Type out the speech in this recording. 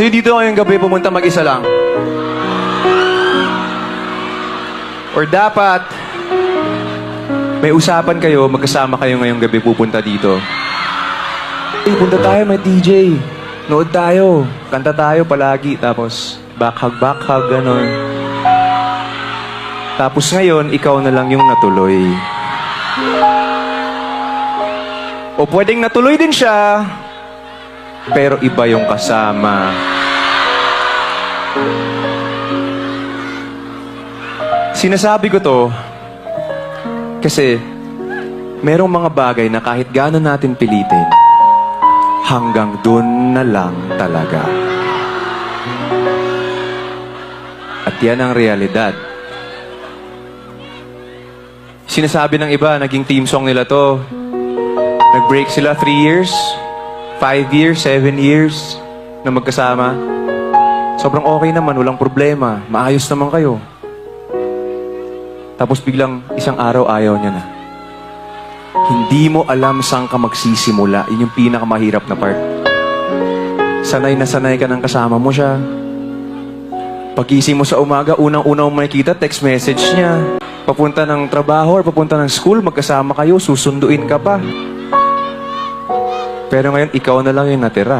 So dito ngayong gabi pumunta mag-isa lang? Or dapat may usapan kayo, magkasama kayo ngayong gabi pupunta dito. Hey, punta tayo may DJ. Nood tayo. Kanta tayo palagi. Tapos bakhag bakhag ganon. Tapos ngayon, ikaw na lang yung natuloy. O pwedeng natuloy din siya, pero iba yung kasama. Sinasabi ko to kasi merong mga bagay na kahit gano'n natin pilitin, hanggang dun na lang talaga. At yan ang realidad. Sinasabi ng iba, naging team song nila to. Nag-break sila 3 years, 5 years, 7 years na magkasama. Sobrang okay naman, walang problema. Maayos naman kayo. Tapos biglang isang araw ayaw niya na. Hindi mo alam saan ka magsisimula. Yun yung pinakamahirap na part. Sanay na sanay ka ng kasama mo siya. Pagising mo sa umaga, unang-unang mo makikita, text message niya. Papunta ng trabaho or papunta ng school, magkasama kayo, susunduin ka pa. Pero ngayon, ikaw na lang yung natira.